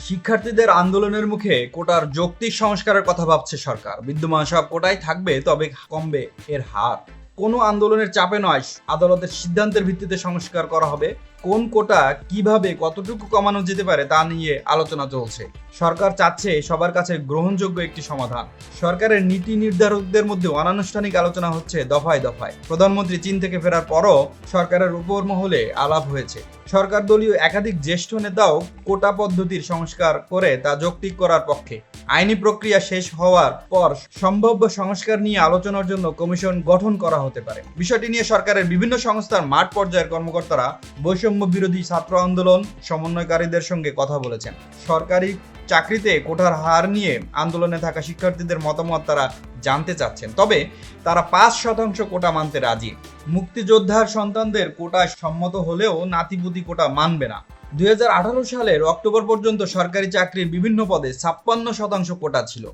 শিক্ষার্থীদের আন্দোলনের মুখে কোটার যৌক্তিক সংস্কারের কথা ভাবছে সরকার। বিদ্যমান সব কোটাই থাকবে, তবে কমবে এর হার। কোনো আন্দোলনের চাপে নয়। আদালতের সিদ্ধান্তের ভিত্তিতে সংস্কার করা হবে। কোন কোটা কীভাবে কতটুকু কমানো যেতে পারে তা নিয়ে আলোচনা চলছে। সরকার চাচ্ছে সবার কাছে গ্রহণযোগ্য একটি সমাধান। সরকারের নীতি নির্ধারকদের মধ্যে অনানুষ্ঠানিক আলোচনা হচ্ছে দফায় দফায়। প্রধানমন্ত্রী চীন থেকে ফেরার পরও সরকারের উপর মহলে আলাপ হয়েছে। সরকার দলীয় একাধিক জ্যেষ্ঠ নেতাও কোটা পদ্ধতির সংস্কার করে তা যৌক্তিক করার পক্ষে। আইনি প্রক্রিয়া শেষ হওয়ার পর সম্ভাব্য সংস্কার নিয়ে আলোচনার জন্য কমিশন গঠন করা হতে পারে। বিষয়টি নিয়ে সরকারের বিভিন্ন সংস্থার মাঠ পর্যায়ের কর্মকর্তারা বৈষম্য বিরোধী ছাত্র আন্দোলন সমন্বয়কারীদের সঙ্গে কথা বলেছেন। সরকারি চাকরিতে কোটার হার নিয়ে আন্দোলনে থাকা শিক্ষার্থীদের মতামত তারা জানতে চাচ্ছেন, তবে তারা পাঁচ শতাংশ কোটা মানতে রাজি। মুক্তিযোদ্ধার সন্তানদের কোটা সম্মত হলেও নাতিপুতি কোটা মানবে না। দু হাজার আঠারো সালের অক্টোবর পর্যন্ত সরকারি চাকরির বিভিন্ন পদে ছাপ্পান্ন শতাংশ কোটা ছিল।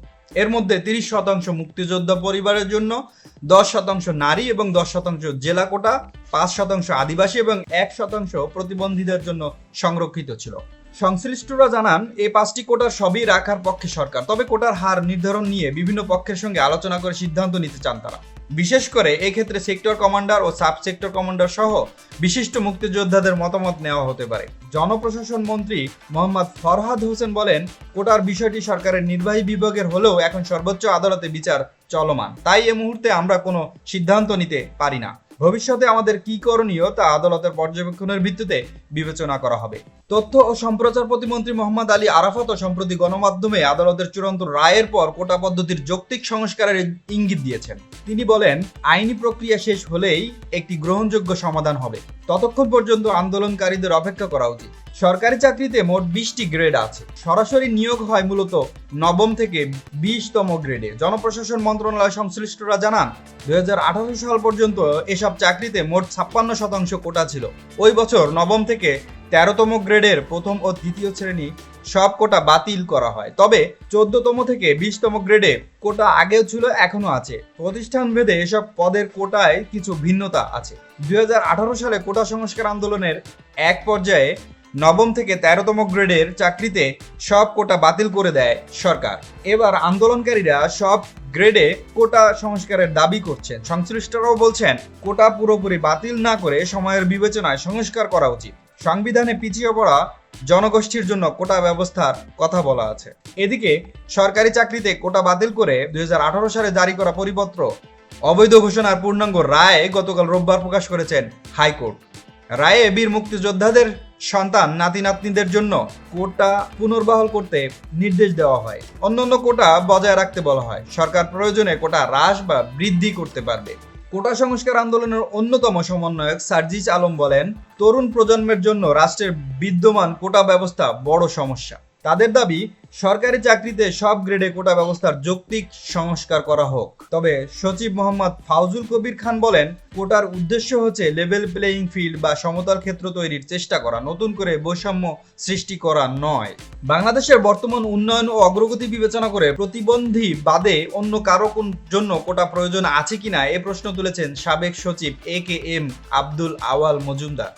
এর মধ্যে তিরিশ শতাংশ মুক্তিযোদ্ধা পরিবারের জন্য, দশ শতাংশ নারী এবং দশ শতাংশ জেলা কোটা, পাঁচ শতাংশ আদিবাসী এবং এক শতাংশ প্রতিবন্ধীদের জন্য সংরক্ষিত ছিল। সংশ্লিষ্টরা জানান এই পাঁচটি কোটার সবই রাখার পক্ষে সরকার। তবে কোটার হার নির্ধারণ নিয়ে বিভিন্ন পক্ষের সঙ্গে আলোচনা করে সিদ্ধান্ত নিতে চান তারা। বিশেষ করে এই ক্ষেত্রে সেক্টর কমান্ডার ও সাব সেক্টর কমান্ডার সহ বিশিষ্ট মুক্তিযোদ্ধাদের মতামত নেওয়া হতে পারে। জনপ্রশাসন মন্ত্রী মোহাম্মদ ফরহাদ হোসেন বলেন, কোটার বিষয়টি সরকারের নির্বাহী বিভাগের হলেও এখন সর্বোচ্চ আদালতে বিচার চলমান। তাই এ মুহূর্তে আমরা কোনো সিদ্ধান্ত নিতে পারি না। ভবিষ্যতে আমাদের কি করণীয় তা আদালতের পর্যবেক্ষণের ভিত্তিতে বিবেচনা করা হবে। তথ্য ও সম্প্রচার প্রতিমন্ত্রী মোহাম্মদ আলী আরাফাতও সম্প্রতি গণমাধ্যমে আদালতের চূড়ান্ত রায়ের পর কোটা পদ্ধতির যৌক্তিক সংস্কারের ইঙ্গিত দিয়েছেন। তিনি বলেন, আইনি প্রক্রিয়া শেষ হলেই একটি গ্রহণযোগ্য সমাধান হবে। ততক্ষণ পর্যন্ত আন্দোলনকারীদের অপেক্ষা করা উচিত। সরকারি চাকরিতে মোট বিশটি গ্রেড আছে। সরাসরি নিয়োগ হয় মূলত নবম থেকে বিশতম গ্রেডে। জনপ্রশাসন মন্ত্রণালয় সংশ্লিষ্টরা জানান দু হাজার আঠারো সাল পর্যন্ত এসব চাকরিতে মোট ছাপ্পান্ন শতাংশ কোটা ছিল। ওই বছর নবম থেকে তেরোতম গ্রেডের প্রথম ও দ্বিতীয় শ্রেণি সব কোটা বাতিল করা হয়। তবে চোদ্দতম থেকে বিশতম গ্রেডে কোটা আগেও ছিল এখনও আছে। প্রতিষ্ঠান ভেদে এসব পদের কোটায় কিছু ভিন্নতা আছে। দুই হাজার আঠারো সালে কোটা সংস্কার আন্দোলনের এক পর্যায়ে নবম থেকে তেরোতম গ্রেডের চাকরিতে সব কোটা বাতিল করে দেয় সরকার। এবার আন্দোলনকারীরা সব গ্রেডে কোটা সংস্কারের দাবি করছেন। সংশ্লিষ্টরাও বলছেন, কোটা পুরোপুরি বাতিল না করে সময়ের বিবেচনায় সংস্কার করা উচিত। সংবিধানে পিছিয়ে পড়া জনগোষ্ঠীর জন্য কোটা ব্যবস্থার কথা বলা আছে। এদিকে সরকারি চাকরিতে কোটা বাতিল করে দুই হাজার আঠারো সালে জারি করা পরিপত্র অবৈধ ঘোষণার পূর্ণাঙ্গ রায় গতকাল রোববার প্রকাশ করেছেন হাইকোর্ট। রায়ে বীর মুক্তিযোদ্ধাদের সন্তান নাতি নাতনিদের জন্য কোটা পুনর্বহাল করতে নির্দেশ দেওয়া হয়। অন্যান্য কোটা বজায় রাখতে বলা হয়। সরকার প্রয়োজনে কোটা হ্রাস বা বৃদ্ধি করতে পারবে। কোটা সংস্কার আন্দোলনের অন্যতম সমন্বয়ক সার্জিজ আলম বলেন, তরুণ প্রজন্মের জন্য রাষ্ট্রের বিদ্যমান কোটা ব্যবস্থা বড় সমস্যা। তাদের দাবি, সরকারি চাকরিতে সব গ্রেডে কোটা ব্যবস্থার যৌক্তিক সংস্কার করা হোক। তবে সচিব মোহাম্মদ ফাউজুল কবির খান বলেন, কোটার উদ্দেশ্য হচ্ছে লেভেল প্লেয়িং ফিল্ড বা সমতল ক্ষেত্র তৈরির চেষ্টা করা, নতুন করে বৈষম্য সৃষ্টি করা নয়। বাংলাদেশের বর্তমান উন্নয়ন ও অগ্রগতি বিবেচনা করে প্রতিবন্ধী বাদে অন্য কারও জন্য কোটা প্রয়োজন আছে কিনা, এ প্রশ্ন তুলেছেন সাবেক সচিব A K M Abdul Awal Majumder.